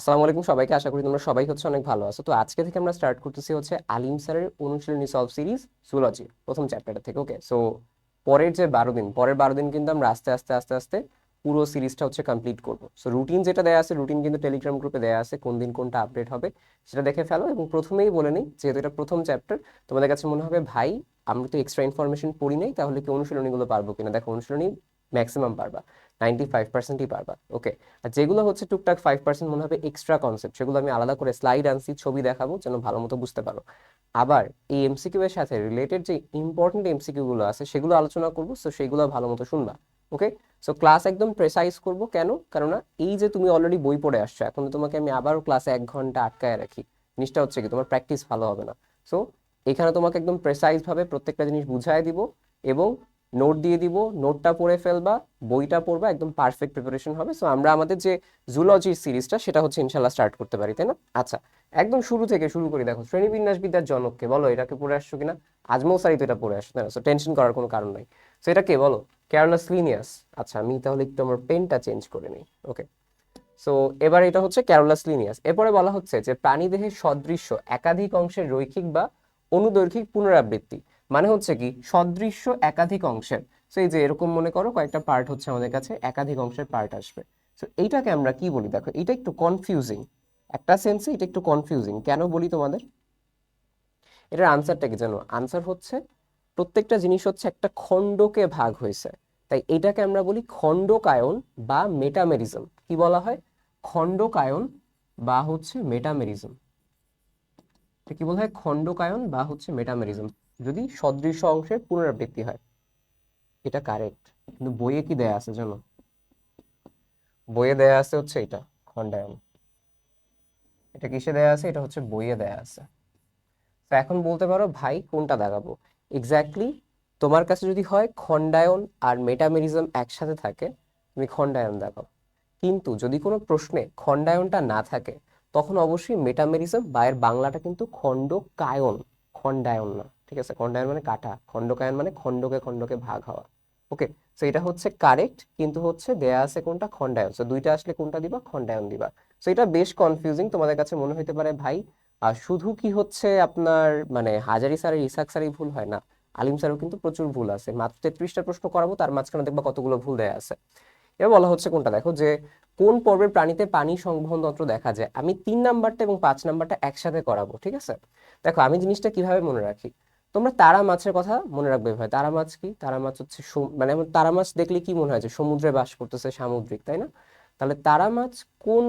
আসসালামু আলাইকুম সবাইকে, আশা করি তোমরা সবাই হচ্ছে অনেক ভালো আছো। তো আজকে থেকে আমরা স্টার্ট করতেছি হচ্ছে আলিম স্যারের অনুশীলনী সলভ সিরিজ জুলজি প্রথম চ্যাপ্টারটা থেকে ওকে সো পরের যে বারো দিন, পরের বারো দিন কিন্তু আমরা আস্তে আস্তে আস্তে আস্তে পুরো সিরিজটা হচ্ছে কমপ্লিট করব। সো রুটিন যেটা দেওয়া আছে রুটিন কিন্তু টেলিগ্রাম গ্রুপে দেওয়া আছে, কোন দিন কোনটা আপডেট হবে, সেটা দেখে ফেলো এবং প্রথমেই বলে নিই, যেহেতু এটা প্রথম চ্যাপ্টার তোমাদের কাছে মনে হবে, ভাই, আমরা তো এক্সট্রা ইনফরমেশন পড়ি নাই, তাহলে কি অনুশীলনীগুলো পারব কিনা? দেখো, অনুশীলনী ম্যাক্সিমাম পারবা। নাইনটি ফাইভ পার্সেন্টই পারবা ওকে আর যেগুলো হচ্ছে টুকটাক ফাইভ পার্সেন্ট মনে হবে এক্সট্রা কনসেপ্ট সেগুলো আমি আলাদা করে স্লাইড আনছি, ছবি দেখাবো যেন ভালো মতো বুঝতে পারো। আবার এই এমসিকিউ এর সাথে রিলেটেড যে ইম্পর্টেন্ট এমসিকিউ গুলো আছে, সেগুলো আলোচনা করব সো সেগুলো ভালো মতো শুনবা ওকে সো ক্লাস একদম প্রেসাইজ করব, কেন? কেননা এই যে তুমি অলরেডি বই পড়ে আসছো, এখন তোমাকে আমি আবারও ক্লাসে এক ঘণ্টা আটকায় রাখি, জিনিসটা হচ্ছে কি তোমার প্র্যাকটিস ভালো হবে না। সো এখানে তোমাকে একদম প্রেসাইজ ভাবে প্রত্যেকটা জিনিস বুঝাই দিব এবং নোট দিয়ে দিব নোটটা পড়ে ফেলবা, বইটা পড়বা, একদম পারফেক্ট প্রিপারেশন হবে। সো আমরা আমাদের যে জুলজির সিরিজটা সেটা হচ্ছে ইনশাল্লাহ স্টার্ট করতে পারি, তাই না? আচ্ছা একদম শুরু থেকে শুরু করি, দেখো শ্রেণীবিন্যাস বিদ্যার জনককে, বলো এটাকে পড়ে আসছো কিনা? আজমৌ সারি তো এটা পড়ে আসছো, তাই না? সো টেনশন করার কোনো কারণ নাই। সো এটা কে, বলো? ক্যারলাস লিনিয়াস আচ্ছা আমি তাহলে একটু আমার পেনটা চেঞ্জ করে নিই ওকে সো এবার এটা হচ্ছে ক্যারোলাস লিনিয়াস এরপরে বলা হচ্ছে যে প্রাণীদেহের সদৃশ্য, একাধিক অংশের রৈখিক বা অনুদৈর্ঘিক পুনরাবৃত্তি। মানে হচ্ছে কি, সদৃশ্য একাধিক অংশের। সো এই যে এরকম মনে করো কয়েকটা পার্ট হচ্ছে আমাদের কাছে, একাধিক অংশের পার্ট আসবে। সো এইটাকে আমরা কি বলি? দেখো এটা একটু কনফিউজিং একটা সেন্সে এটা একটু কনফিউজিং কেন বলি তোমাদের? এটার আনসারটা কি জানো? আনসার হচ্ছে, প্রত্যেকটা জিনিস হচ্ছে একটা খণ্ডকে ভাগ হয়েছে। তাই এটাকে আমরা বলি খণ্ডকায়ন বা মেটামেরিজম কি বলা হয়? খণ্ডকায়ন বা হচ্ছে মেটামেরিজম কি বলা হয়? খণ্ডকায়ন বা হচ্ছে মেটামেরিজম যদি সদৃশ্য অংশের পুনরাবৃত্তি হয়, এটা কারেক্ট কিন্তু বইয়ে কি দেয়া আছে জানো? বইয়ে দেয়া আছে হচ্ছে এটা, খণ্ডায়ন। এটা কিসে দেয়া আছে? এটা হচ্ছে বইয়ে দেয়া আছে। তো এখন বলতে পারো, ভাই, কোনটা দাগাবো এক্স্যাক্টলি তোমার কাছে যদি হয় খণ্ডায়ন আর মেটামেরিজম একসাথে থাকে, তুমি খণ্ডায়ন দেখাও। কিন্তু যদি কোনো প্রশ্নে খণ্ডায়নটা না থাকে, তখন অবশ্যই মেটামেরিজম বা এর বাংলাটা কিন্তু খণ্ডকায়ন, খণ্ডায়ন না। ঠিক আছে? খণ্ডায়ন মানে কাটা। খণ্ডকায়ন মানে খণ্ডকে খণ্ডকে ভাগ হওয়া। ওকে সো এটা হচ্ছে কারেক্ট কিন্তু হচ্ছে দেয়া আছে কোনটা? খণ্ডায়ন। সো দুইটা আসলে কোনটা দিবা? খণ্ডায়ন দিবা। সো এটা বেশ কনফিউজিং তোমাদের কাছে মনে হতে পারে, ভাই। আর শুধু কি হচ্ছে আপনার মানে হাজারি স্যারের, ইসাক স্যারই ভুল হয় না? আলিম স্যারও কিন্তু প্রচুর ভুল আছে। মাত্র তেত্রিশটা প্রশ্ন করাবো, তার মাঝখানে দেখবা কতগুলো ভুল দেয়া আছে। এবার বলা হচ্ছে কোনটা? দেখো যে, কোন পর্বের প্রাণীতে পানি সংবহন তন্ত্র দেখা যায়? আমি তিন নাম্বারটা এবং পাঁচ নাম্বারটা একসাথে করাবো, ঠিক আছে? দেখো, আমি জিনিসটা কীভাবে মনে রাখি? তোমরা তারা মাছের কথা মনে রাখবে ভাই। তারা মাছ কি? তারা মাছ হচ্ছে মানে তারা মাছ দেখলে কি মনে হয় যে সমুদ্রে বাস করতেছে সামুদ্রিক, তাই না? তাহলে তারা মাছ কোন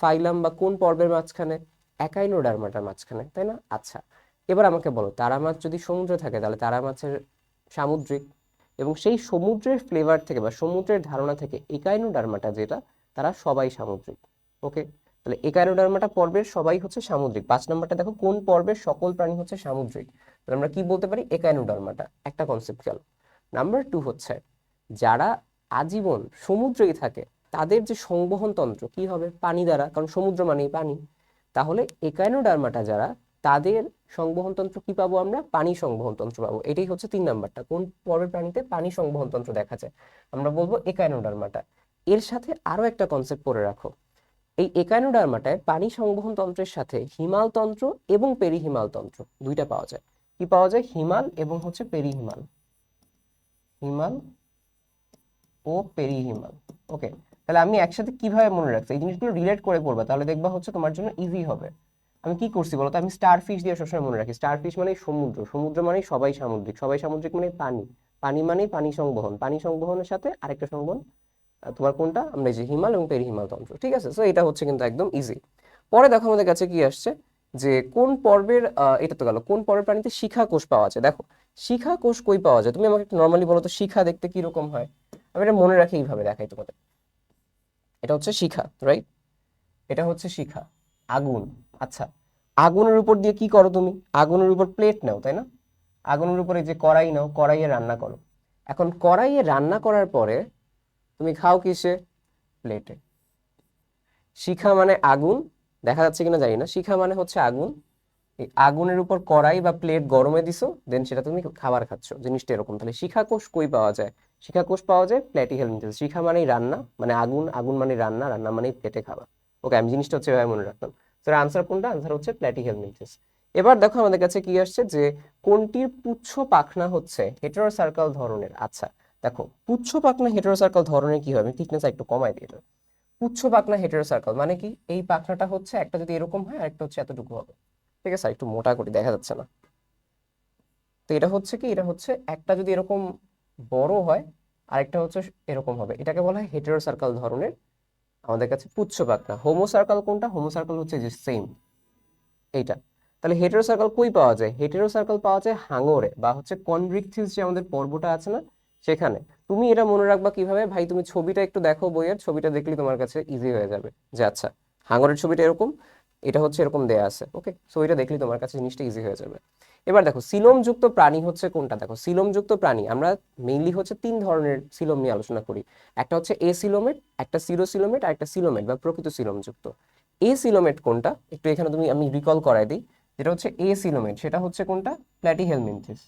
ফাইলাম বা কোন পর্বের মাঝখানে? একাইনোডার্মাটার মাঝখানে, তাই না? আচ্ছা এবার আমাকে বলো, তারা মাছ যদি সমুদ্রে থাকে তাহলে তারা মাছের সামুদ্রিক এবং সেই সমুদ্রের ফ্লেভার থেকে বা সমুদ্রের ধারণা থেকে একাইনোডার্মাটা যেটা, তারা সবাই সামুদ্রিক ওকে তাহলে একাইনোডার্মাটা পর্বের সবাই হচ্ছে সামুদ্রিক। পাঁচ নম্বরটা দেখো, কোন পর্বের সকল প্রাণী হচ্ছে সামুদ্রিক? তাহলে আমরা কি বলতে পারি? একাইনোডার্মাটা। একটা কনসেপ্ট গেল নাম্বার টু হচ্ছে, যারা আজীবন সমুদ্রেই থাকে, তাদের যে সংবহন তন্ত্র কি হবে? পানি দ্বারা, কারণ সমুদ্র মানেই পানি। তাহলে একাইনোডার্মাটা যারা, তাদের সংবহন তন্ত্র কি পাবো আমরা? পানি সংবহন তন্ত্র পাবো। এটাই হচ্ছে তিন নাম্বারটা। কোন পর্বের প্রাণীতে পানি সংবহন তন্ত্র দেখা যায়? আমরা বলব একাইনোডার্মাটা। এর সাথে আরও একটা কনসেপ্ট পড়ে রাখো। এই একাইনোডার্মাটায় পানি সংবহন তন্ত্রের সাথে হিমাল তন্ত্র এবং পেরিহিমাল তন্ত্র দুইটা পাওয়া যায়। কি পাওয়া যায়? হিমাল এবং হচ্ছে পেরিহিমাল। হিমাল ও পেরিহিমাল। ওকে, তাহলে আমি একসাথে কীভাবে মনে রাখছি? এই জিনিসগুলো রিলেট করে পড়বা তাহলে দেখবা হচ্ছে তোমার জন্য ইজি হবে। আমি কি করছি বলতো? আমি স্টার ফিশ দিয়ে সবসময় মনে রাখি। স্টার ফিশ মানে সমুদ্র। সমুদ্র মানে সবাই সামুদ্রিক। সবাই সামুদ্রিক মানে পানি। পানি মানে পানি সংবহন। পানি সংবহনের সাথে আরেকটা সংবহন তোমার কোনটা? আমরা যে হিমাল এবং পেরিহিমাল তন্ত্র, ঠিক আছে? সো এটা হচ্ছে কিন্তু একদম ইজি পরে দেখো আমাদের কাছে কি আসছে? যে কোন পর্বের এটা তো গেল, কোন পর্বের প্রাণীতে শিখা কোষ পাওয়া যায়? দেখো, শিখা কোষ কই পাওয়া যায়? তুমি আমাকে একটু নর্মালি বলো তো, শিখা দেখতে কি রকম হয়? আমি এটা মনে রাখি এইভাবে দেখাই তোমাদের। এটা হচ্ছে শিখা রাইট এটা হচ্ছে শিখা, আগুন। আচ্ছা আগুনের উপর দিয়ে কি করো তুমি? আগুনের উপর প্লেট নাও, তাই না? আগুনের উপরে যে কড়াই নাও, কড়াইয়ে রান্না করো। এখন কড়াইয়ে রান্না করার পরে তুমি খাও কিসে? প্লেটে শিখা মানে আগুন, দেখা যাচ্ছে কিনা জানি না। শিখা মানে হচ্ছে আগুন। এই আগুনের উপর কড়াই বা প্লেট গরমে দিছো দেন সেটা তুমি খাবার খাচ্ছ। জিনিসটা এরকম। তাহলে শিখা কোষ কই পাওয়া যায়? শিখা কোষ পাওয়া যায় প্লেটি হেলমিনথেস শিখা মানেই রান্না মানে আগুন আগুন মানে রান্না রান্না মানেই প্লেটে খাওয়া। ওকে আমি জিনিসটা হচ্ছে এভাবে মনে রাখতাম তো আনসার কোনটা? আনসার হচ্ছে প্ল্যাটিহেলমিনথেস এবার দেখো আমাদের কাছে কি আসছে যে কোনটির পুচ্ছ পাখনা হচ্ছে হেটেরোসার্কাল ধরনের। আচ্ছা দেখো, পুচ্ছ পাখনা হেটেরোসার্কাল ধরনের কি হবে থিকনেস একটু কমাই দিয়ে দাও। পুচ্ছ পাখনা হেটেরোসার্কাল মানে কি? এই পাখনাটা হচ্ছে একটা যদি এরকম হয় আর একটা হচ্ছে এতটুকু হবে। ঠিক আছে? একটু মোটা করে, দেখা যাচ্ছে না। তো এটা হচ্ছে কি? এটা হচ্ছে একটা যদি এরকম বড় হয়, আরেকটা হচ্ছে এরকম হবে। এটাকে বলা হয় হেটেরোসার্কাল ধরনের আমাদের কাছে পুচ্ছ পাখনা। হোমোসার্কাল কোনটা? হোমোসার্কাল হচ্ছে যে সেম এইটা। তাহলে হেটেরোসার্কাল কই পাওয়া যায়? হেটেরোসার্কাল পাওয়া যায় হাঙরে বা হচ্ছে কনভ্রিকথিস যে আমাদের পর্বটা আছে না সেখানে। তুমি এটা মনে রাখবা কীভাবে? ভাই, তুমি ছবিটা একটু দেখো বইয়ের, ছবিটা দেখলে তোমার কাছে ইজি হয়ে যাবে যে আচ্ছা হাঙরের ছবিটা এরকম, এটা হচ্ছে এরকম দেয়া আছে ওকে সো এটা দেখলে তোমার কাছে জিনিসটা ইজি হয়ে যাবে। এবার দেখো, সিলোমযুক্ত প্রাণী হচ্ছে কোনটা? দেখো, সিলোমযুক্ত প্রাণী, আমরা মেইনলি হচ্ছে তিন ধরনের সিলোম নিয়ে আলোচনা করি। একটা হচ্ছে এ সিলোমেট, একটা সিরো সিলোমেট আর একটা সিলোমেট, বা প্রকৃত সিলোমযুক্ত। এ সিলোমেট কোনটা? একটু এখানে তুমি আমি রিকল করাই দিই। যেটা হচ্ছে এ সিলোমেট, সেটা হচ্ছে কোনটা? প্ল্যাটিহেলমিনথিস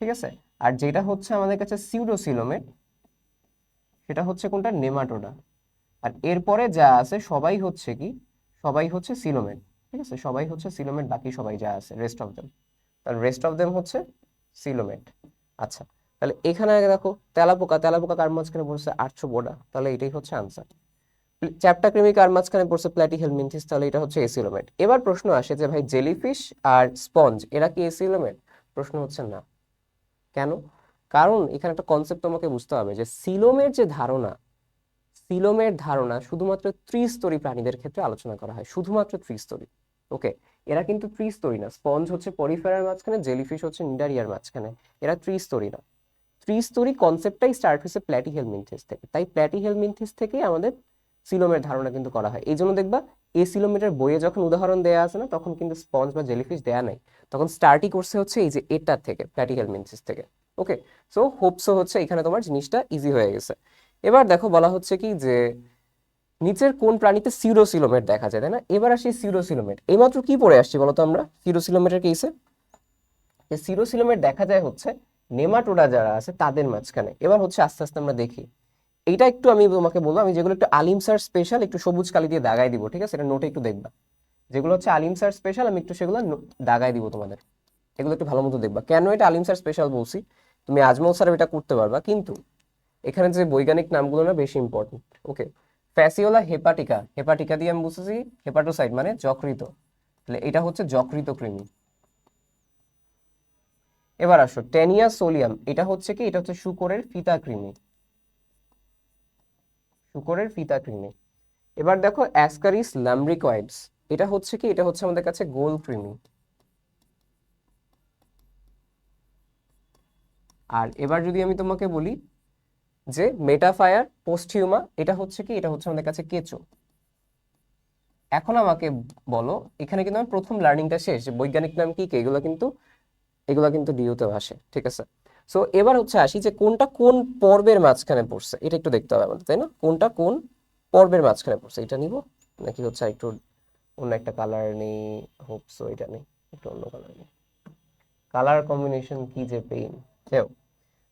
ঠিক আছে? আর যেটা হচ্ছে আমাদের কাছে সিউডো সিলোমেট সেটা হচ্ছে কোনটা? নেমাটোডা। আর এরপরে যা আছে, সবাই হচ্ছে কি? সবাই হচ্ছে সিলোমেট ঠিক আছে? সবাই হচ্ছে সিলোমেট বাকি সবাই যা আছে রেস্ট অফ দেম তাহলে রেস্ট অফ দেম হচ্ছে সিলোমেট আচ্ছা তাহলে এখানে আগে দেখো, তেলাপোকা তেলাপোকা কার মাঝখানে পড়ছে? আটশো বোডা তাহলে এটাই হচ্ছে আনসার চ্যাপ্টা ক্রিমি কার মাঝখানে পড়ছে? প্ল্যাটিহেলমিনথিস তাহলে এটা হচ্ছে এসিলোমেট এবার প্রশ্ন আসে যে ভাই জেলিফিশ আর স্পঞ্জ এরা কি এসিলোমেট প্রশ্ন হচ্ছে না। কেন? কারণ এখানে একটা কনসেপ্ট তোমাকে বুঝতে হবে যে সিলোমের যে ধারণা, সিলোমের ধারণা শুধুমাত্র ত্রিস্তরী প্রাণীদের ক্ষেত্রে আলোচনা করা হয়, শুধুমাত্র ত্রিস্তরী। ওকে এরা কিন্তু ত্রিস্তরী না। স্পঞ্জ হচ্ছে পরিফেরার মাঝখানে জেলিফিশ হচ্ছে নিডারিয়ার মাঝখানে। এরা ত্রিস্তরী না। ত্রিস্তরী কনসেপ্টটাই স্টার্ট হয়েছে প্ল্যাটিহেলমিনথিস থেকে। তাই প্ল্যাটিহেলমিনথিস থেকেই আমাদের সিলোমের ধারণা কিন্তু করা হয়। এই জন্য দেখবা এই সিলোমেটের বইয়ে যখন উদাহরণ দেয়া আছে না, তখন কিন্তু স্পঞ্জ বা জেলিফিশ দেয়া নাই। তখন স্টার্টই করছে হচ্ছে এই যে এটার থেকে প্ল্যাটিহেলমিনথিস থেকে। ওকে? সো, হোপসো হচ্ছে এখানে তোমার জিনিসটা ইজি হয়ে গেছে। এবার দেখো, বলা হচ্ছে কি যে নিচের কোন প্রাণীতে সিউরোসিলোমেট দেখা যায়, তাই না? এবার আসি সিউরোসিলোমেট এইমাত্র কি পড়ে আসছি বলতো আমরা? সিউরোসিলোমেটের কেসে যে সিউরোসিলোমেট দেখা যায় হচ্ছে নেমাটোডা যারা আছে, তাদের মাঝখানে। এবার হচ্ছে আস্তে আস্তে আমরা দেখি। এইটা একটু আমি তোমাকে বলব, আমি যেগুলো একটু আলিম স্যার স্পেশাল একটু সবুজ কালি দিয়ে দাগাই দিব, ঠিক আছে? এটা নোটে একটু দেখবা। যেগুলো হচ্ছে আলিম স্যার স্পেশাল আমি একটু সেগুলো দাগাই দিব তোমাদের। এগুলো একটু ভালো মতো দেখবা। কেন এটা আলিম স্যার স্পেশাল বলছি? তুমি আজমল স্যার এটা করতে পারবা, কিন্তু এখানে যে বৈজ্ঞানিক নামগুলো না বেশি ইম্পর্টেন্ট ওকে ফ্যাসিওলা হেপাটিকা হেপাটিকা দিয়ে আমি বুঝতেছি হেপাটোসাইট মানে যকৃত তাহলে এটা হচ্ছে যকৃত কৃমি। এবার আসো টেনিয়া সোলিয়াম এটা হচ্ছে কি? এটা হচ্ছে শুকরের ফিতা কৃমি। শুকরের ফিতা কৃমি এবার দেখো অ্যাসকারিস ল্যামব্রিকয়েডস। এটা হচ্ছে কি? এটা হচ্ছে আমাদের কাছে গোল কৃমি আর এবার যদি আমি তোমাকে বলি যে মেটাফায়ার পোস্টিউমা, এটা হচ্ছে কি? এটা হচ্ছে আমাদের কাছে কেঁচো। এখন আমাকে বলো, এখানে কিন্তু আমার প্রথম লার্নিংটা শেষ। বৈজ্ঞানিক নাম কি কি? এগুলো কিন্তু এগুলো কিন্তু ডিউতেও আসে, ঠিক আছে? সো এবার হচ্ছে আসি যে কোনটা কোন পর্বের মাঝখানে পড়ছে। এটা একটু দেখতে হবে আমাদের, তাই না? কোনটা কোন পর্বের মাঝখানে পড়ছে। এটা নিব, নাকি হচ্ছে একটু অন্য একটা কালার নেই? হোপসো এটা নেই। একটু অন্য কালার নেই। কালার কম্বিনেশন কি যে পেইন কেউ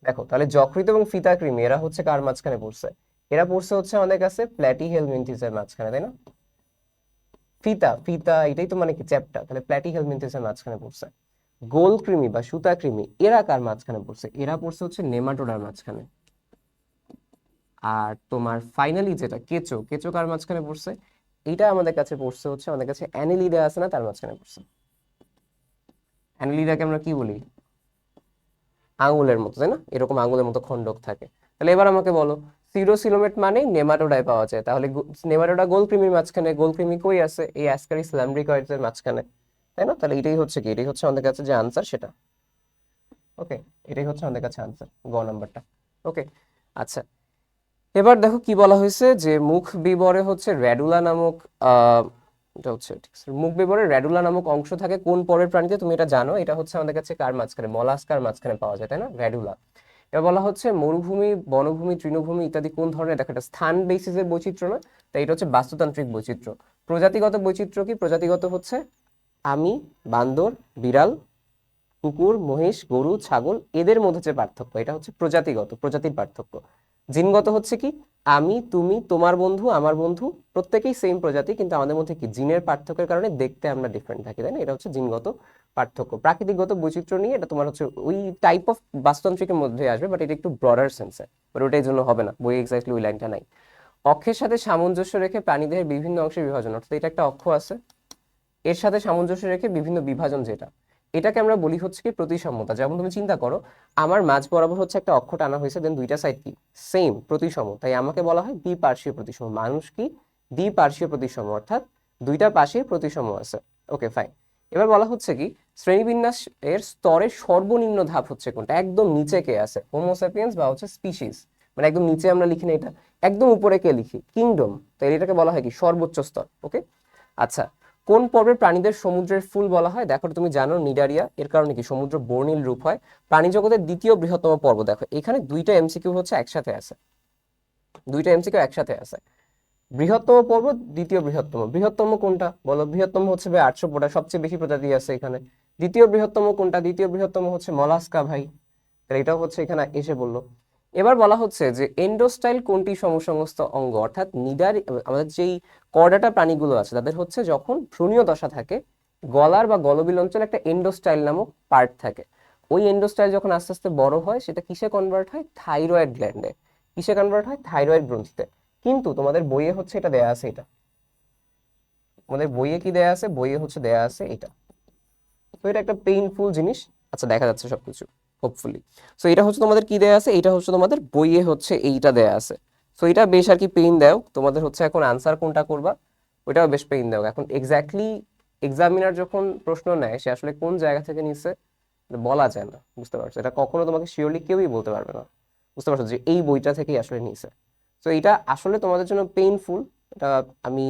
দেখো, তাহলে যকৃত এবং ফিতা কৃমি এরা হচ্ছে কার মাঝখানে পড়ছে? এরা পড়ছে হচ্ছে আমাদের কাছে প্ল্যাটিহেলমিনথিসের মাঝখানে, তাই না? ফিতা ফিতা, এটাই তো মানে কি চ্যাপ্টা তাহলে প্ল্যাটি প্ল্যাটিহেলমিনথিসের মাঝখানে পড়ছে। গোল কৃমি বা সুতা কৃমি এরা কার মাঝখানে পড়ছে? এরা পড়ছে হচ্ছে নেমাটোডার মাঝখানে। আর তোমার ফাইনালি যেটা, কেঁচো কেঁচো কার মাঝখানে পড়ছে? এটা আমাদের কাছে পড়ছে হচ্ছে, আমাদের কাছে অ্যানিলিডা আছে না, তার মাঝখানে পড়ছে। অ্যানিলিডাকে আমরা কি বলি? আঙুলের মতো, তাই না? এরকম আঙুলের মতো খণ্ডক থাকে। তাহলে এবার আমাকে বলো, সিরোসিলোমেট মানেই নেমাটোডায় পাওয়া যায়। তাহলে নেমাটোডা গোলকৃমির মাঝখানে, গোলকৃমি কই আছে? এই অ্যাসকারিস ল্যামব্রিকয়েডস এর মাঝখানে। তাই না? তাহলে এটাই হচ্ছে কি? এটাই হচ্ছে আমাদের কাছে যে আনসার সেটা। ওকে এটাই হচ্ছে আমাদের কাছে আনসার গ নাম্বারটা। ওকে আচ্ছা। এবার দেখো কি বলা হয়েছে যে মুখ বিবরে হচ্ছে র্যাডুলা নামক এটা হচ্ছে মুখ বিবরে র্যাডুলা নামক অংশ থাকে কোন পরের প্রাণীতে তুমি এটা জানো? এটা হচ্ছে আমাদের কাছে কার মাঝখানে? মলাস্কার মাঝখানে পাওয়া যায়, তাই না? র্যাডুলা। এবার বলা হচ্ছে মরুভূমি, বনভূমি, তৃণভূমি ইত্যাদি কোন ধরনের? দেখো এটা স্থান বেসিসের বৈচিত্র্য না? তাই এটা হচ্ছে বাস্তুতান্ত্রিক বৈচিত্র্য। প্রজাতিগত বৈচিত্র্য কি? প্রজাতিগত হচ্ছে আমি, বান্দর, বিড়াল, কুকুর, মহিষ, গরু, ছাগল, এদের মধ্যে যে পার্থক্য, এটা হচ্ছে প্রজাতিগত, প্রজাতির পার্থক্য। জিনগত হচ্ছে কি? আমি, তুমি, তোমার বন্ধু, আমার বন্ধু, প্রত্যেকেই সেম প্রজাতি, কিন্তু আমাদের মধ্যে কি? জিনের পার্থক্যের কারণে দেখতে আমরা ডিফারেন্ট থাকি, তাই না? এটা হচ্ছে জিনগত পার্থক্য। প্রাকৃতিকগত বৈচিত্র্য নিয়ে এটা তোমার হচ্ছে ওই টাইপ অফ বাস্তুতান্ত্রিকের মধ্যে আসবে বাট এটা একটু ব্রডার সেন্সে বাট ওটাই জন্য হবে না বই এক্স্যাক্টলি ওই লাইনটা নাই। অক্ষের সাথে সামঞ্জস্য রেখে প্রাণীদেহের বিভিন্ন অংশে বিভাজন, অর্থাৎ এটা একটা অক্ষ আছে এর সাথে সামঞ্জস্য রেখে বিভিন্ন বিভাজন যেটা। এটাকে আমরা বলি হচ্ছে কি প্রতিসমতা যেমন তুমি চিন্তা করো, আমার মাঝ বরাবর হচ্ছে একটা অক্ষ টানা হয়েছে দেন দুইটা সাইড কি? সেম প্রতিসম। তাই আমাকে বলা হয় দ্বিপার্শ্বীয় প্রতিসম। মানুষ কি? দ্বিপার্শ্বীয় প্রতিসম, অর্থাৎ দুইটা পাশে প্রতিসম আছে। ওকে ফাইন এবার বলা হচ্ছে কি, শ্রেণীবিন্যাস এর স্তরের সর্বনিম্ন ধাপ হচ্ছে কোনটা? একদম নিচে কে আছে? হোমোসাপিয়েন্স বা হচ্ছে স্পিসিস মানে একদম নিচে আমরা লিখি না এটা। একদম উপরে কে লিখি? কিংডম তাই এটাকে বলা হয় কি, সর্বোচ্চ স্তর। ওকে আচ্ছা কোন পর্বের প্রাণীদের সমুদ্রের ফুল বলা হয়? দেখো তুমি জানো, নিডারিয়া। এর কারণে কি? সমুদ্র বর্ণিল রূপ হয়। প্রাণী জগতের দ্বিতীয় বৃহত্তম পর্ব, দেখো। এখানে দুইটা এমসিকিউ হচ্ছে একসাথে আছে। দুইটা এমসিকিউ একসাথে আছে। বৃহত্তম পর্ব, দ্বিতীয় বৃহত্তম। বৃহত্তম কোনটা? বলো, বৃহত্তম হচ্ছে ভাই আটশো পোটা সবচেয়ে বেশি প্রজাতি আছে এখানে। দ্বিতীয় বৃহত্তম কোনটা? দ্বিতীয় বৃহত্তম হচ্ছে মলাস্কা ভাই। এটাও হচ্ছে এখানে এসে বলল। এবার বলা হচ্ছে যে এন্ডোস্টাইল কোনটি সমসংস্থ অঙ্গ? অর্থাৎ নিডার আমাদের যেই কর্ডাটা প্রাণীগুলো আছে, তাদের হচ্ছে যখন ভ্রূণীয় দশা থাকে, গলার বা গলবিল অঞ্চলে একটা এন্ডোস্টাইল নামক পার্ট থাকে। ওই এন্ডোস্টাইল যখন আস্তে আস্তে বড় হয়, সেটা কিসে কনভার্ট হয়? থাইরয়েড গ্ল্যান্ডে কিসে কনভার্ট হয়? থাইরয়েড গ্রন্থিতে। কিন্তু তোমাদের বইয়ে হচ্ছে এটা দেয়া আছে এটা। তোমাদের বইয়ে কি দেয়া আছে? বইয়ে হচ্ছে দেয়া আছে এটা। তো এটা একটা পেইনফুল জিনিস। আচ্ছা দেখা যাচ্ছে সবকিছু। হোপফুলি সো এটা হচ্ছে তোমাদের কি দেয়া আছে? এটা হচ্ছে তোমাদের বইয়ে হচ্ছে এইটা দেয়া আছে। সো এটা বেশ আর কি পেইন দাও। তোমাদের হচ্ছে এখন আনসার কোনটা করবা, ওইটাও বেশ পেইন দাও। এখন এক্স্যাক্টলি এক্সামিনার যখন প্রশ্ন নেয়, সে আসলে কোন জায়গা থেকে নিছে বলা যায় না। বুঝতে পারছ? এটা কখনো তোমাকে শিওরলি কেউই বলতে পারবে না। বুঝতে পারছ? যে এই বইটা থেকেই আসলে নিছে। তো এটা আসলে তোমাদের জন্য পেইনফুল এটা আমি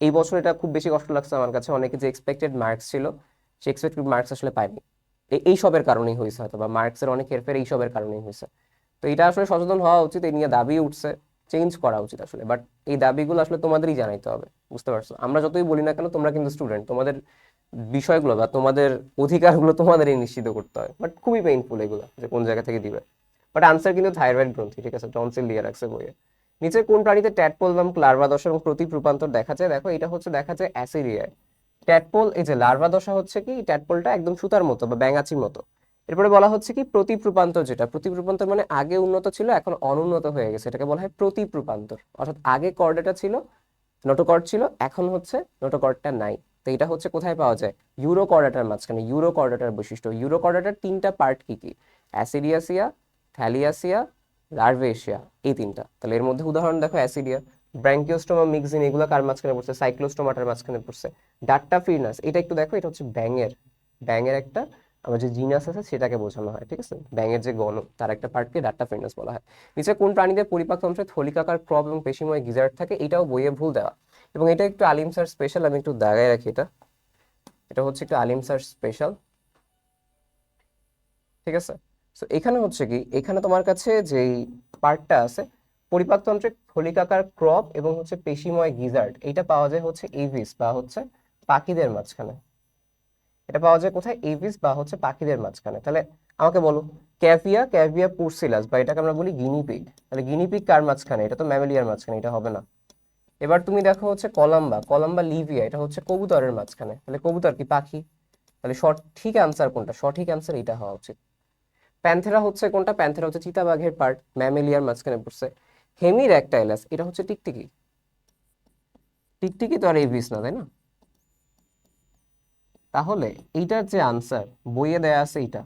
এই বছর এটা খুব বেশি কষ্ট লাগছে আমার কাছে। অনেকে যে এক্সপেক্টেড মার্কস ছিল সে এক্সপেক্টেড মার্কস আসলে পায়নি। এই- এই সবের কারণেই হয়েছে হয়তো বা মার্কসের অনেক হেরফের এই সবের কারণেই হয়েছে। তো এটা আসলে সচেতন হওয়া উচিত, এই নিয়ে দাবি উঠছে চেঞ্জ করা উচিত আসলে। বাট এই দাবিগুলো আসলে তোমাদেরই জানাইতে হবে, বুঝতে পারছ? আমরা যতই বলি না কেন, তোমরা কিন্তু স্টুডেন্ট তোমাদের বিষয়গুলো বা তোমাদের অধিকারগুলো তোমাদেরই নিশ্চিত করতে হয়। বাট খুবই পেইনফুল এগুলো, যে কোন জায়গা থেকে দিবে। বাট আনসার কিন্তু থাইরয়েড গ্রন্থি, ঠিক আছে? টনসিল দিয়ে রাখছে বইয়ে। নিচে কোন প্রাণীতে ট্যাটপোল নামক লার্ভা দশা এবং প্রতি রূপান্তর দেখা যায়? দেখো, এটা হচ্ছে দেখা যায় অ্যাসিরিয়ায় ট্যাটপোল এই যে লার্ভা দশা হচ্ছে কি ট্যাটপোলটা একদম সুতার মতো বা ব্যাঙাচির মতো। এরপরে বলা হচ্ছে কি প্রতীপ যেটা প্রতীপ রূপান্তর মানে আগে উন্নত ছিল, এখন অনুন্নত হয়ে গেছে, এটাকে বলা হয় প্রতীপ রূপান্তর অর্থাৎ আগে কর্ডেটা ছিল, নোটোকর্ড ছিল, এখন হচ্ছে নোটোকর্ডটা নাই। তো এটা হচ্ছে কোথায় পাওয়া যায়? ইউরো কর্ডাটার মাঝখানে ইউরো কর্ডাটার বৈশিষ্ট্য। ইউরো কর্ডাটার তিনটা পার্ট কি কি? অ্যাসিডিয়াসিয়া, থ্যালিয়াসিয়া লার্ভেশিয়া এই তিনটা। তাহলে এর মধ্যে উদাহরণ দেখো, অ্যাসিডিয়া। ব্র্যাঙ্কিওস্টোমা মিক্সিন এগুলো কার মাঝখানে পড়ছে? সাইক্লোস্টোমাটার মাঝখানে পড়ছে। ডাট্টা ফিরনাস এটা একটু দেখো, এটা হচ্ছে ব্যাঙের ব্যাঙের একটা, আমার যে জিনাস আছে সেটাকে বোঝানো হয়, ঠিক আছে? ব্যাঙের যে গণ, তার একটা পার্টকে ডাট্টা ফিরনাস বলা হয়। নিচে কোন প্রাণীদের পরিপাক পরিপাকতন্ত্রে থলিকাকার ক্রব এবং পেশিময় গিজার্ড থাকে, এটাও বইয়ে ভুল দেওয়া। এবং এটা একটু আলিম স্যার স্পেশাল আমি একটু দাগায় রাখি এটা। এটা হচ্ছে একটু আলিম স্যার স্পেশাল ঠিক আছে? সো এখানে হচ্ছে কি, এখানে তোমার কাছে যেই পার্টটা আছে পরিপাকতন্ত্রে থলিকাকার ক্রপ এবং হচ্ছে পেশিময় গিজার্ড এটা পাওয়া যায় হচ্ছে এভিস বা হচ্ছে পাখিদের মাঝখানে। এটা পাওয়া যায় কোথায়? এভিস বা হচ্ছে পাখিদের মাঝখানে। তাহলে আমাকে বলো, ক্যাভিয়া ক্যাভিয়া পুরসিলাস বা এটাকে আমরা বলি গিনিপিগ তাহলে গিনিপিগ কার মাঝখানে? এটা তো ম্যামেলিয়ার মাঝখানে, এটা হবে না। এবার তুমি দেখো হচ্ছে কলাম্বা কলাম্বা লিভিয়া, এটা হচ্ছে কবুতরের মাঝখানে। তাহলে কবুতর কি পাখি? তাহলে সঠিক অ্যান্সার কোনটা? সঠিক অ্যান্সার এটা হওয়া উচিত। প্যান্থেরা হচ্ছে কোনটা? প্যান্থেরা হচ্ছে চিতাবাঘের পার্ট ম্যামেলিয়ার মাঝখানে পড়ছে। হেমির একটা এলাস এটা হচ্ছে টিকটিকি। টিকটিকি তো আর এভিস না, তাই না? তাহলে এইটার যে আনসার বইয়ে দেয়া আছে এইটা।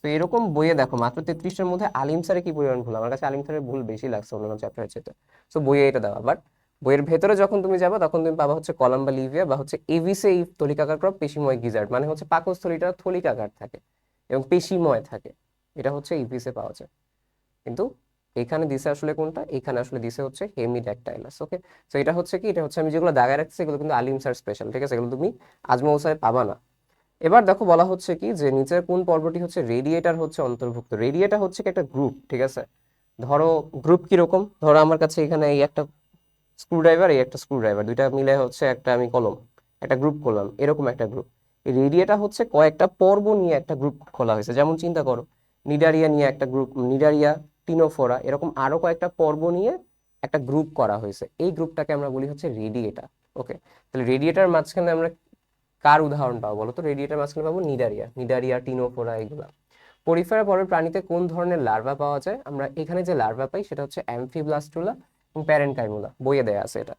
তো এরকম বইয়ে দেখো, মাত্র তেত্রিশটার মধ্যে আলিম স্যারের কি পরিমাণ ভুল? আমার কাছে আলিম স্যারের ভুল বেশি লাগছে অন্যান্য চ্যাপ্টারের চেয়ে সো বইয়ে এটা দেওয়া। বাট বইয়ের ভেতরে যখন তুমি যাবে, তখন তুমি পাবা হচ্ছে কলাম বা লিভিয়া বা হচ্ছে এভিসে এই থলিকাকার ক্রপ পেশিময় গিজার্ড। মানে হচ্ছে পাকস্থলীটা থলিকাকার থাকে এবং পেশিময় থাকে। এটা হচ্ছে ইভিসে পাওয়া যায়। কিন্তু এখানে দিছে আসলে কোনটা? এখানে আসলে দিছে হচ্ছে হেমিড্যাকটাইলাস ওকে? তো এটা হচ্ছে কি? এটা হচ্ছে আমি যেগুলো দাগায় রাখছি এগুলো কিন্তু আলিম স্যার স্পেশাল ঠিক আছে? এগুলো তুমি আজমৌসায় পাবা না। এবার দেখো বলা হচ্ছে কি যে নিচের কোন পর্বটি হচ্ছে রেডিয়েটার হচ্ছে অন্তর্ভুক্ত? রেডিয়েটার হচ্ছে কি একটা গ্রুপ ঠিক আছে? ধরো গ্রুপ কীরকম? ধরো আমার কাছে এখানে এই একটা স্ক্রুড্রাইভার এই একটা স্ক্রুড্রাইভার দুইটা মিলে হচ্ছে একটা আমি কলম, একটা গ্রুপ করলাম, এরকম একটা গ্রুপ রেডিয়েটা হচ্ছে কয়েকটা পর্ব নিয়ে একটা গ্রুপ খোলা হয়েছে। যেমন চিন্তা করো, নিডারিয়া নিয়ে একটা গ্রুপ নিডারিয়া টিনোফোরা এরকম আরও কয়েকটা পর্ব নিয়ে একটা গ্রুপ করা হয়েছে। এই গ্রুপটাকে আমরা বলি হচ্ছে রেডিয়েটার ওকে তাহলে রেডিয়েটার মাঝখানে আমরা কার উদাহরণ পাবো বলো তো? রেডিয়েটার মাঝখানে পাবো নিডারিয়া নিডারিয়া টিনোফোরা এগুলা। পরিফেরা পরের প্রাণীতে কোন ধরনের লার্ভা পাওয়া যায়? আমরা এখানে যে লার্ভা পাই সেটা হচ্ছে অ্যামফিব্লাস্টুলা এবং প্যারেনকাইমুলা বইয়ে দেয়া আছে এটা।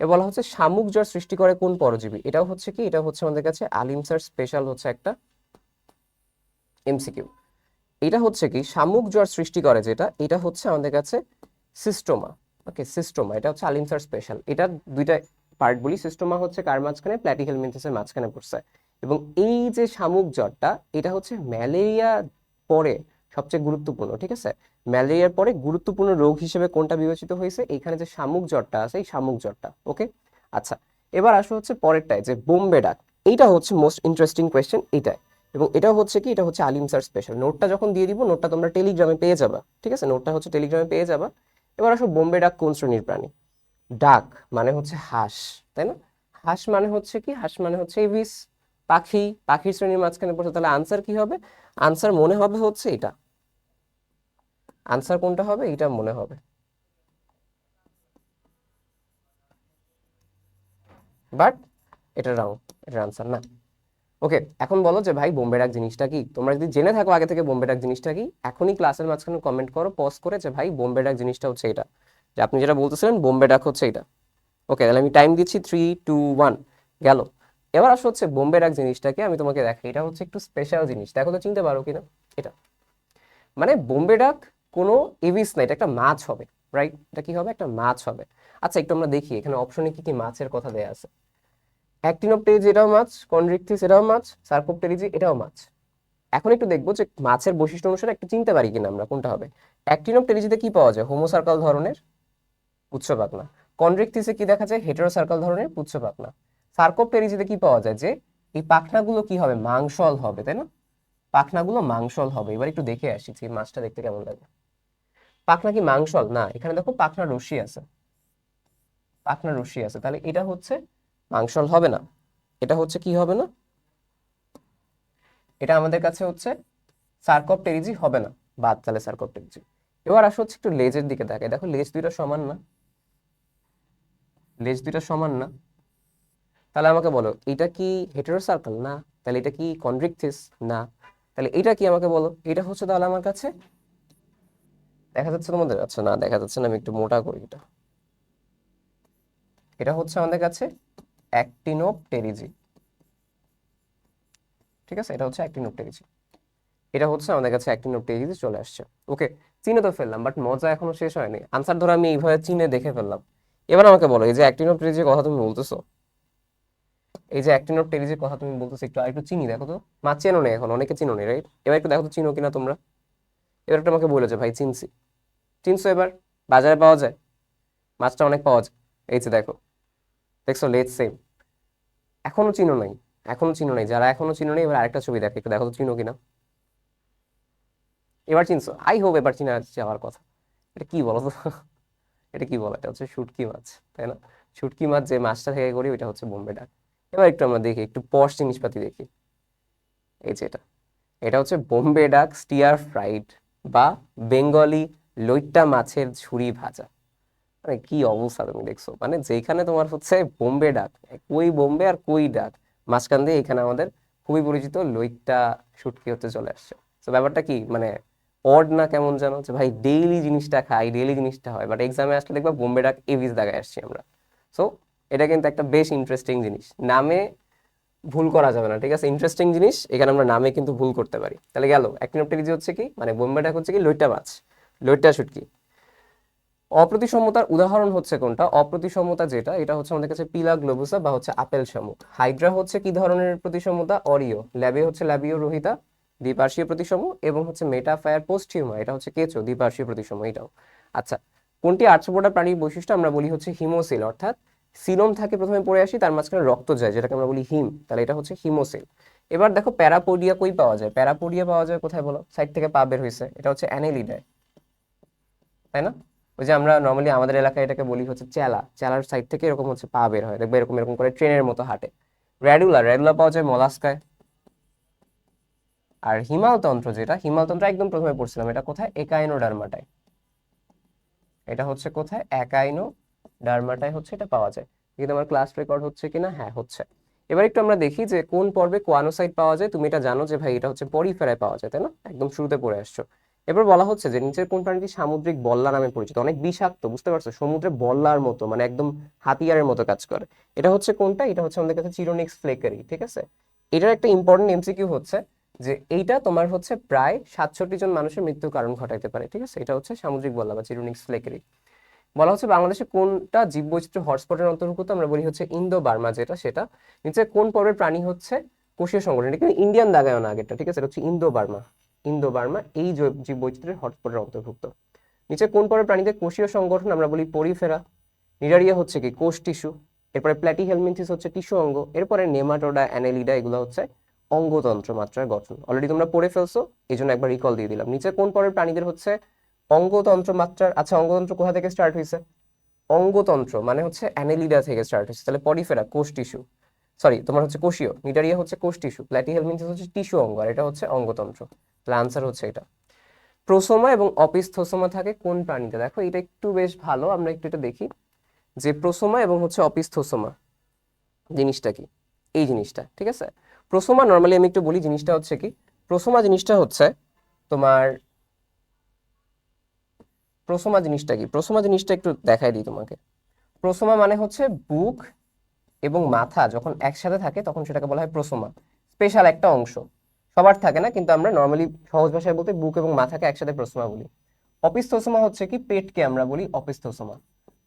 এ বলা হচ্ছে শামুক জ্বর সৃষ্টি করে কোন পরজীবী? এটাও হচ্ছে কি? এটা হচ্ছে আমাদের কাছে আলিমসার স্পেশাল হচ্ছে একটা এমসিকিউ এটা হচ্ছে কি? শামুক জ্বর সৃষ্টি করে যেটা, এটা হচ্ছে আমাদের কাছে সিস্টোমা। ওকে, সিস্টোমা, এটা হচ্ছে আলিমসার স্পেশাল এটা দুইটা পার্ট বলি, সিস্টোমা হচ্ছে কার মাঝখানে? প্ল্যাটিহেলমিনথেসের মাঝখানে পড়ছে। এবং এই যে শামুক জ্বরটা, এটা হচ্ছে ম্যালেরিয়া পরে সবচেয়ে গুরুত্বপূর্ণ, ঠিক আছে? ম্যালেরিয়ার পরে গুরুত্বপূর্ণ রোগ হিসেবে কোনটা বিবেচিত হয়েছে? এখানে যে শামুক জ্বরটা আছে, এই শামুক জ্বরটা, ওকে? আচ্ছা এবার আসো হচ্ছে পরেরটায়, যে বোম্বে ডাক। এইটা হচ্ছে মোস্ট ইন্টারেস্টিং কোয়েশ্চেন এটাই। এবং এটা হচ্ছে কি, এটা হচ্ছে আলিম স্যার স্পেশাল নোটটা যখন দিয়ে দিব, নোটটা তোমরা টেলিগ্রামে পেয়ে যাবা, ঠিক আছে? নোটটা হচ্ছে টেলিগ্রামে পেয়ে যাবা। এবার আসো বোম্বে ডাক কোন শ্রেণির প্রাণী? ডাক মানে হচ্ছে হাঁস, তাই না? হাঁস মানে হচ্ছে কি? হাঁস মানে হচ্ছে এভিস পাখি। পাখির শ্রেণির মাঝখানে পড়ছে তাহলে আনসার কি হবে? আনসার মনে হবে হচ্ছে এটা। আনসার কোনটা হবে? এটা মনে হবে। বাট এটা রাউন্ড এটার আনসার না। ওকে এখন বলো যে ভাই বোম্বে ডাক জিনিসটা কি? তোমরা যদি জেনে থাকো আগে থেকে বোম্বে ডাক জিনিসটা কি, এখনই ক্লাসের মাঝখানে কমেন্ট করো পজ করে যে ভাই বোম্বে ডাক জিনিসটা হচ্ছে এটা। যে আপনি যেটা বলতেছিলেন বোম্বে ডাক হচ্ছে এটা। ওকে তাহলে আমি টাইম দিচ্ছি থ্রি টু ওয়ান গেল। এবার আসলে হচ্ছে বোম্বে ডাক জিনিসটাকে, আমি তোমাকে দেখাই। এটা হচ্ছে একটু স্পেশাল জিনিস। দেখো তো, চিনতে পারো কিনা? এটা। মানে বোম্বে ডাক কোনো এভিস না, এটা একটা মাছ হবে রাইট এটা কি হবে? একটা মাছ হবে। আচ্ছা একটু আমরা দেখি, এখানে অপশনে কি কি মাছের কথা দেয়া আছে। অ্যাক্টিনোপটেরিজি এটাও মাছ কন্ড্রিকথিস এটাও মাছ, সার্কোপটেরিজি এটাও মাছ। এখন একটু দেখব যে মাছের বৈশিষ্ট্য অনুসারে একটু চিনতে পারি কিনা আমরা, কোনটা হবে। অ্যাক্টিনোপটেরিজিতে কি পাওয়া যায়? হোমোসার্কাল ধরনের উচ্চ পাখনা কন্ড্রিকথিসে কি দেখা যায়? হেটেরোসার্কাল ধরনের উচ্চ পাখনা সার্কোপটেরিজিতে কি পাওয়া যায় যে এই পাখনাগুলো কি হবে? মাংসল হবে, তাই না? পাখনাগুলো মাংসল হবে। এবার একটু দেখে আসি যে মাছটা দেখতে কেমন লাগে। পাখনা কি মাংসল? না, এখানে দেখো পাখনা রশ্মি আছে। পাখনা রশ্মি আছে। তাহলে এটা হচ্ছে মাংসল হবে না। এটা হচ্ছে কি হবে না? এটা আমাদের কাছে হচ্ছে সার্কপটেরিজি হবে না, বাদ তাহলে সার্কপটেরিজি। এবার আসো হচ্ছে একটু লেজের দিকে দেখে দেখো লেজ দুইটা সমান না। লেজ দুইটা সমান না। তাহলে আমাকে বলো, এটা কি হেটেরোসার্কেল না। তাহলে এটা কি কন্ড্রিকথিস না। তাহলে এটা কি আমাকে বলো? এটা হচ্ছে তাহলে আমার কাছে? দেখা যাচ্ছে তোমাদের? আচ্ছা না, দেখা যাচ্ছে না, আমি একটু মোটা করি এটা। এটা হচ্ছে আমাদের কাছে অ্যাক্টিনোপটেরিজি। ঠিক আছে? এটা হচ্ছে অ্যাক্টিনোপটেরিজি। এটা হচ্ছে আমাদের কাছে অ্যাক্টিনোপটেরিজি চলে আসছে। ওকে, চিনে তো ফেললাম, বাট মজা এখনও শেষ হয়নি। আনসার ধরে আমি এইভাবে চিনে দেখে ফেললাম। এবার আমাকে বলো, এই যে অ্যাক্টিনোপটেরিজির কথা তুমি বলতেছো, এই যে অ্যাক্টিনোপটেরিজির কথা তুমি বলতেছো, একটু আরেকটু চিনি, দেখো তো। মাছ চেনো নেই এখন, অনেকে চিনো নেই রাইট এবার একটু দেখো তো চিনো কিনা তোমরা। এবার একটু আমাকে বলে যে, ভাই, চিনছি। চিনছো এবার? বাজারে পাওয়া যায়? মাছটা অনেক পাওয়া যায়। এই যে দেখো দেখছ লেট সেম এখনও চিনো নাই, এখনও চিনো নাই, যারা এখনও চিনো নাই, এবার আরেকটা ছবি দেখো, একটু দেখো তো চিনো কিনা। এবার চিনছো আই হোপ এবার চিনা যাওয়ার কথা। এটা কি বলো তো? এটা কি বলো? এটা হচ্ছে শুটকি মাছ, তাই না? শুটকি মাছ যে মাছটা থেকে করি, ওইটা হচ্ছে বোম্বে ডাক। এবার একটু আমরা দেখি, একটু পশ জিনিসপাতি দেখি। এই যে এটা। এটা হচ্ছে বোম্বে ডাক স্টিয়ার ফ্রাইড বা বেঙ্গলি লইট্টা মাছের ঝুড়ি ভাজা। মানে কি অবস্থা তুমি দেখছ? মানে যেখানে তোমার হচ্ছে বোম্বে ডাক কই বোম্বে আর কই ডাক, মাঝখান দিয়ে এখানে আমাদের খুবই পরিচিত লইট্টা শুটকি হতে চলে আসছে। তো ব্যাপারটা কি? মানে অড না কেমন জানো? যে ভাই ডেইলি জিনিসটা খাই ডেইলি জিনিসটা হয় বাট এক্সামে আসলে দেখবা বোম্বে ডাক এভিস দাগায় আসছি আমরা। সো এটা কিন্তু একটা বেশ ইন্টারেস্টিং জিনিস। নামে ভুল করা যাবে না, ঠিক আছে? ইন্টারেস্টিং জিনিস, এখানে আমরা নামে কিন্তু ভুল করতে পারি। তাহলে গেল অ্যাক্টিনোপটেরিজি হচ্ছে কি? মানে বোম্বে ডাক হচ্ছে কি? লইট্টা মাছ লইট্টা শুটকি। অপ্রতিসমতার উদাহরণ হচ্ছে কোনটা? অপ্রতিসমতা যেটা, এটা হচ্ছে আমাদের কাছে পিলা গ্লোবুসা বা হচ্ছে আপেল শামুক হাইড্রা হচ্ছে কি ধরনের প্রতিসমতা অরিও ল্যাবে হচ্ছে ল্যাবিও রোহিতা দ্বিপার্শ্বীয় প্রতিসম এবং হচ্ছে মেটাফায়ার পোস্টিউমা এটা হচ্ছে কেচো, দ্বিপার্শ্বীয় প্রতিসম এটাও। আচ্ছা কোনটি আর্থ্রোপোডা প্রাণীর বৈশিষ্ট্য? আমরা বলি হচ্ছে হিমোসিল অর্থাৎ সিলম থাকে প্রথমে পড়ে আসি, তার মাঝখানে রক্ত যায়, যেটাকে আমরা বলি হিম তাহলে এটা হচ্ছে হিমোসিল এবার দেখো প্যারাপোডিয়া কই পাওয়া যায়? প্যারাপোডিয়া পাওয়া যায় কোথায় বলো? সাইড থেকে পা বের হয়েছে, এটা হচ্ছে অ্যানেলিডায় তাই না? ওই যে আমরা নর্মালি আমাদের এলাকায় এটাকে বলি হচ্ছে চেলা। চেলার সাইড থেকে এরকম হচ্ছে পা বের হয়। দেখবে এরকম এরকম করে ট্রেনের মতো হাঁটে। র্যাডুলা র্যাডুলা পাওয়া যায় মলাস্কায়। আর হিমালতন্ত্র যেটা, হিমালতন্ত্র একদম প্রথমে পড়ছিলাম। এটা কোথায়? একাইনোডার্মাটায়। এটা হচ্ছে কোথায়? একাইনো ডার্মাটায় হচ্ছে এটা পাওয়া যায়। কিন্তু আমার ক্লাস রেকর্ড হচ্ছে কিনা? হ্যাঁ হচ্ছে। এবার একটু আমরা দেখি যে কোন পর্বে কোয়ানোসাইট পাওয়া যায়। তুমি এটা জানো যে ভাই, এটা হচ্ছে পরিফেরায় পাওয়া যায়, তাই না? একদম শুরুতে পড়ে আসছো। এবার বলা হচ্ছে যে নিচের কোন প্রাণীটি সামুদ্রিক বল্লা নামে পরিচিত। অনেক বিষাক্ত, বুঝতে পারছ? সমুদ্রে বল্লার মতো মানে একদম হাতিয়ারের মতো কাজ করে। এটা হচ্ছে কোনটা? এটা হচ্ছে আমাদের কাছে চিরোনিক্স ফ্লেকারি, ঠিক আছে? এটার একটা ইম্পর্টেন্ট এমসিকিউ হচ্ছে যে এইটা তোমার হচ্ছে প্রায় সাতষট্টি জন মানুষের মৃত্যুর কারণ ঘটাইতে পারে, ঠিক আছে? এটা হচ্ছে সামুদ্রিক বল্লা বা চিরোনিক্স ফ্লেকারি। বলা হচ্ছে বাংলাদেশে কোনটা জীববৈচিত্র্য হটস্পটের অন্তর্ভুক্ত, আমরা বলি হচ্ছে ইন্দো বার্মা যেটা, সেটা। নিচে কোন পর্বের প্রাণী হচ্ছে কোষীয় সংগঠন? এটা কিন্তু ইন্ডিয়ান দাগায় না আগেরটা, ঠিক আছে? এটা হচ্ছে ইন্দো বার্মা ইন্দো বার্মা এই জৈব- জীববৈচিত্র্যের হটস্পটের অন্তর্ভুক্ত। নিচে কোন পর্বের প্রাণীদের কোষীয় সংগঠন আমরা বলি পরিফেরা। নিডারিয়া হচ্ছে কি কোষ টিস্যু, এরপরে প্ল্যাটিহেলমিনথিস হচ্ছে টিস্যু অঙ্গ, এরপরে নেমাটোডা, অ্যানেলিডা এগুলো হচ্ছে অঙ্গতন্ত্র মাত্রার গঠন। অলরেডি তোমরা পড়ে ফেলছো এই জন্য একবার রিকল দিয়ে দিলাম। নিচে কোন পরের প্রাণীদের হচ্ছে অঙ্গতন্ত্র মাত্রার আচ্ছা অঙ্গতন্ত্র কোথা থেকে স্টার্ট হয়েছে অঙ্গতন্ত্র মানে হচ্ছে অ্যানেলিডা থেকে স্টার্ট হয়েছে তাহলে পরিফেরা, কোষ টিস্যু। সরি তোমার হচ্ছে কোষীয় নিডারিয়া হচ্ছে কোষ টিস্যু প্ল্যাটিহেলমিনথিস হচ্ছে টিস্যু অঙ্গ, আর এটা হচ্ছে অঙ্গতন্ত্র, তাহলে আনসার হচ্ছে এটা। প্রোসোমা এবং অপিস্থোসোমা থাকে কোন প্রাণীতে? দেখো এটা একটু বেশ ভালো, আমরা একটু এটা দেখি। যে প্রোসোমা এবং হচ্ছে অপিস্থোসোমা, জিনিসটা কি? এই জিনিসটা, ঠিক আছে? প্রোসোমা নর্মালি আমি একটু বলি, জিনিসটা হচ্ছে কি? প্রোসোমা জিনিসটা হচ্ছে তোমার, প্রোসোমা জিনিসটা কি? প্রোসোমা জিনিসটা একটু দেখাই দিই তোমাকে। প্রোসোমা মানে হচ্ছে বুক এবং মাথা যখন একসাথে থাকে, তখন সেটাকে বলা হয় প্রোসোমা। স্পেশাল একটা অংশ। সবার থাকে না, কিন্তু আমরা নর্মালি সহজ ভাষায় বলতে বুক এবং মাথাকে একসাথে প্রোসোমা বলি। অপিস্থোসোমা হচ্ছে কি, পেটকে আমরা বলি অপিস্থোসোমা।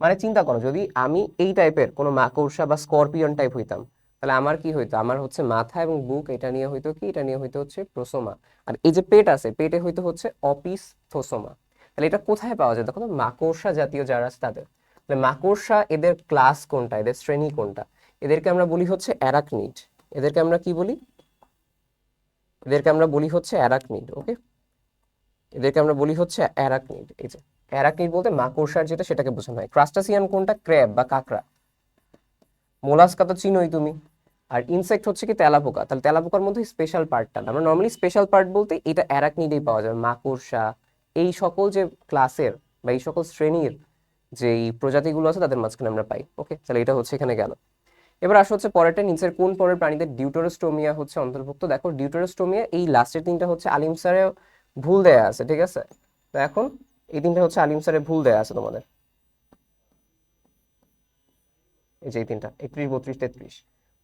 মানে চিন্তা করো, যদি আমি এই টাইপের কোনো মাকড়সা বা স্করপিয়ন টাইপ হইতাম, তাহলে আমার কি হইতো? আমার হচ্ছে মাথা এবং বুক, এটা নিয়ে হইতো কি, এটা নিয়ে হইতো হচ্ছে প্রোসোমা। আর এই যে পেট আছে, পেটে হইতো হচ্ছে অপিস্থোসোমা। তাহলে এটা কোথায় পাওয়া যায়? দেখো মাকড়সা জাতীয় যারা আছে তাদের। তাহলে মাকড়সা এদের ক্লাস কোনটা? এদের শ্রেণি কোনটা? এদেরকে আমরা বলি হচ্ছে অ্যারাকনিড। এদেরকে আমরা কি বলি? এদেরকে আমরা বলি হচ্ছে অ্যারাকনিড, ওকে? এদেরকে আমরা বলি হচ্ছে অ্যারাকনিড। এই যে, অ্যারাকনিড বলতে মাকড়সার যেটা, সেটাকে বোঝানো হয়। ক্রাস্টাসিয়ান কোনটা? ক্র্যাব বা কাঁকড়া। মোলাস্কা তো চিনোই তুমি। আর ইনসেক্ট হচ্ছে কি? তেলাপোকা। তাহলে তেলাপোকার মধ্যে স্পেশাল পার্টটা আমরা নর্মালি স্পেশাল পার্ট বলতে এটা অ্যারাকনিডেই পাওয়া যাবে। মাকড়সা, এই সকল যে ক্লাসের বা এই সকল শ্রেণির যেই প্রজাতিগুলো আছে, তাদের মাঝখানে আমরা পাই। ওকে? তাহলে এটা হচ্ছে এখানে গেল। এবার আসা হচ্ছে পরেরটা নিচের কোন পরের প্রাণীদের ডিউটোরোস্টোমিয়া হচ্ছে অন্তর্ভুক্ত? দেখো, ডিউটোরোস্টোমিয়া, এই লাস্টের তিনটা হচ্ছে আলিম স্যারে ভুল দেয়া আছে, ঠিক আছে? তো এখন এই তিনটা হচ্ছে আলিম স্যারে ভুল দেয়া আছে তোমাদের। এই যে এই তিনটা, একত্রিশ, বত্রিশ, তেত্রিশ।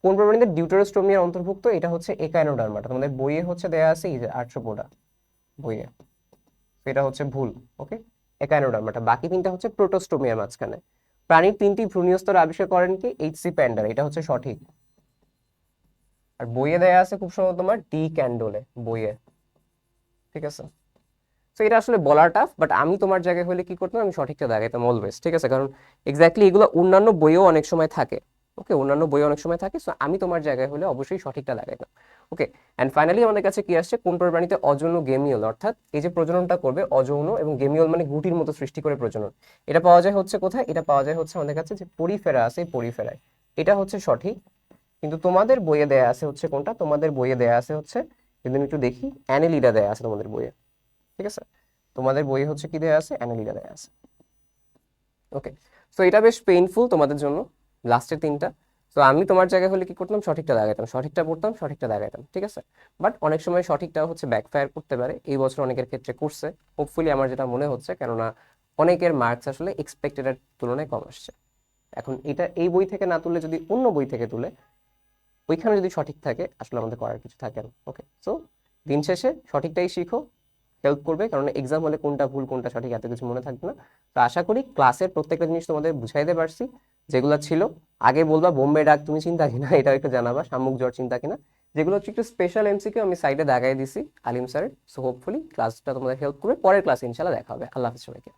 কোন প্রাণীদের ডিউটোরোস্টোমিয়ার অন্তর্ভুক্ত? এটা হচ্ছে একাইনোডার্মাটা, তোমাদের বইয়ে হচ্ছে দেয়া আছে, এই যে আটশো বইয়ে। এটা হচ্ছে ভুল ওকে একাইনোডার্মাটা। বাকি তিনটা হচ্ছে প্রোটোস্টোমিয়ার মাঝখানে। প্রাণীর তিনটি ভ্রূণীয় স্তর আবিষ্কার করেন কি? এইচ সি প্যান্ডার এটা হচ্ছে সঠিক। আর বইয়ে দেয়া আছে খুব সম্ভবত তোমার ডি ক্যান্ডোলে বইয়ে। ঠিক আছে? তো এটা আসলে বলার টাফ বাট আমি তোমার জায়গায় হলে কি করতাম? আমি সঠিকটা দেখাইতাম অলওয়েজ ঠিক আছে? কারণ এক্স্যাক্টলি এগুলো অন্যান্য বইও অনেক সময় থাকে। ওকে অন্যান্য বইয়ে অনেক সময় থাকে সো আমি তোমার জায়গায় হলে অবশ্যই সঠিকটা দেখাইতাম ওকে অ্যান্ড ফাইনালি আমাদের কাছে কি আসছে? কোন প্রাণীতে অযৌন গেমিওল, অর্থাৎ এই যে প্রজননটা করবে, অযৌন এবং গেমিওল মানে গুটির মতো সৃষ্টি করে প্রজনন। এটা পাওয়া যায় হচ্ছে কোথায়? এটা পাওয়া যায় হচ্ছে আমাদের কাছে যে পরিফেরা আছে পরিফেরায়। এটা হচ্ছে সঠিক, কিন্তু তোমাদের বইয়ে দেয়া আছে হচ্ছে কোনটা? তোমাদের বইয়ে দেয়া আছে হচ্ছে যদি একটু দেখি, অ্যানেলিডা দেয়া আছে তোমাদের বইয়ে। ঠিক আছে? তোমাদের বইয়ে হচ্ছে কি দেয়া আছে? অ্যানেলিডা দেয়া আছে। ওকে তো এটা বেশ পেইনফুল তোমাদের জন্য। লাস্টের তিনটা। তো আমি তোমার জায়গায় হলে কি করতাম? সঠিকটা দেখাইতাম সঠিকটা পড়তাম, সঠিকটা দেখাইতাম ঠিক আছে? বাট অনেক সময় সঠিকটা হচ্ছে ব্যাকফায়ার করতে পারে। এই বছর অনেকের ক্ষেত্রে করছে। হোপফুলি আমার যেটা মনে হচ্ছে, কেননা অনেকের মার্কস আসলে এক্সপেক্টেডের তুলনায় কম আসছে। এখন এটা এই বই থেকে না তুলে যদি অন্য বই থেকে তুলে, ওইখানে যদি সঠিক থাকে, আসলে আমাদের করার কিছু থাকে না। ওকে সো দিন শেষে সঠিকটাই শিখো হেল্প করবে কারণ এক্সাম হলে কোনটা ভুল, কোনটা সঠিক এত কিছু মনে থাকবে না। তো আশা করি ক্লাসের প্রত্যেকটা জিনিস তোমাদের বুঝাইতে পারছি। যেগুলো ছিল। আগে বলবা বোম্বে ডাক তুমি চিন্তা কিনা এটা একটু জানাবা, শামুক জ্বর চিন্তা কিনা। যেগুলো হচ্ছে একটু স্পেশাল এমসিকিউ আমি সাইডে দেখাই দিছি, আলিম স্যারের সো হোপফুলি ক্লাসটা তোমাদের হেল্প করবে, পরের ক্লাসে ইনশাল্লাহ দেখা হবে। আল্লাহ হাফিজ সবাইকে।